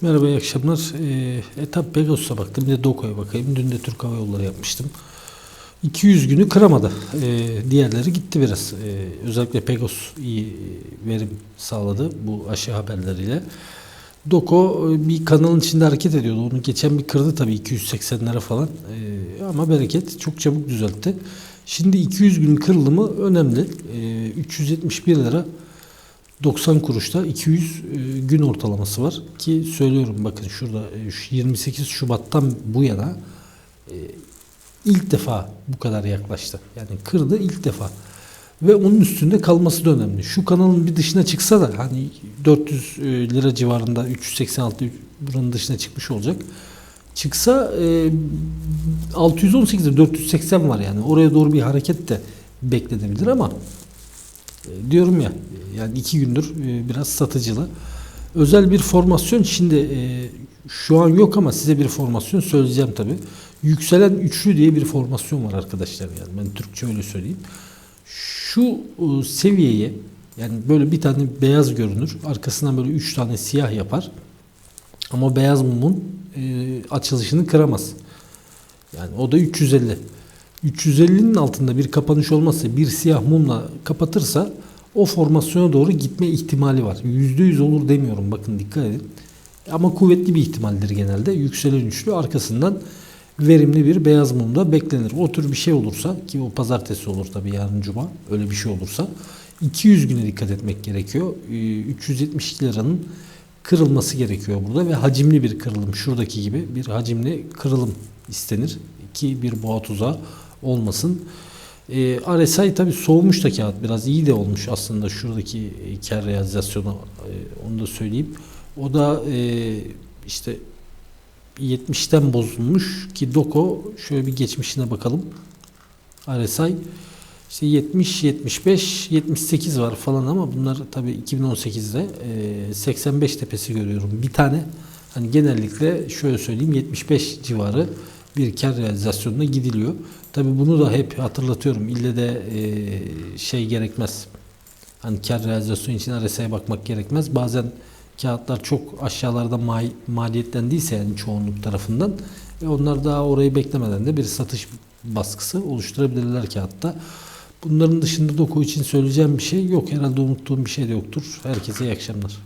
Merhaba, iyi akşamlar. Ee, etap Pegasus'a baktım, bir de Doko'ya bakayım. Dün de Türk Hava Yolları yapmıştım. 200 günü kıramadı. Ee, diğerleri gitti biraz. Ee, özellikle Pegasus iyi verim sağladı bu aşı haberleriyle. Doko e, bir kanalın içinde hareket ediyordu. Onu geçen bir kırdı tabii 280'lere falan. Ee, ama bereket çok çabuk düzeltti. Şimdi 200 gün kırılımı önemli. Ee, 371 lira 90 kuruşta 200 e, gün ortalaması var ki söylüyorum bakın şurada e, şu 28 Şubat'tan bu yana e, ilk defa bu kadar yaklaştı. Yani kırdı ilk defa. Ve onun üstünde kalması da önemli. Şu kanalın bir dışına çıksa da hani 400 lira civarında 386 buranın dışına çıkmış olacak. Çıksa e, 618'de 480 var yani. Oraya doğru bir hareket de beklenebilir ama e, diyorum ya e, yani iki gündür e, biraz satıcılı. Özel bir formasyon şimdi e, şu an yok ama size bir formasyon söyleyeceğim tabi. Yükselen üçlü diye bir formasyon var arkadaşlar yani ben Türkçe öyle söyleyeyim. Şu e, seviyeye yani böyle bir tane beyaz görünür. Arkasından böyle üç tane siyah yapar. Ama beyaz mumun e, açılışını kıramaz. Yani o da 350. 350'nin altında bir kapanış olmazsa bir siyah mumla kapatırsa o formasyona doğru gitme ihtimali var. %100 olur demiyorum bakın dikkat edin. Ama kuvvetli bir ihtimaldir genelde. Yükselen üçlü arkasından verimli bir beyaz mumda beklenir. O tür bir şey olursa ki o pazartesi olur tabii yarın cuma öyle bir şey olursa 200 güne dikkat etmek gerekiyor. Ee, 372 liranın kırılması gerekiyor burada ve hacimli bir kırılım şuradaki gibi bir hacimli kırılım istenir ki bir boğa tuzağı olmasın. E, RSI tabi soğumuş da kağıt biraz iyi de olmuş aslında şuradaki e, kar realizasyonu e, onu da söyleyeyim. O da e, işte 70'ten bozulmuş ki Doko şöyle bir geçmişine bakalım. RSI işte 70, 75, 78 var falan ama bunlar tabi 2018'de e, 85 tepesi görüyorum. Bir tane hani genellikle şöyle söyleyeyim 75 civarı bir kar realizasyonuna gidiliyor. Tabi bunu da hep hatırlatıyorum. İlle de e, şey gerekmez. Hani kar realizasyonu için RSI'ye bakmak gerekmez. Bazen kağıtlar çok aşağılarda ma- maliyetlendiyse yani çoğunluk tarafından ve onlar daha orayı beklemeden de bir satış baskısı oluşturabilirler kağıtta. Bunların dışında doku için söyleyeceğim bir şey yok. Herhalde unuttuğum bir şey de yoktur. Herkese iyi akşamlar.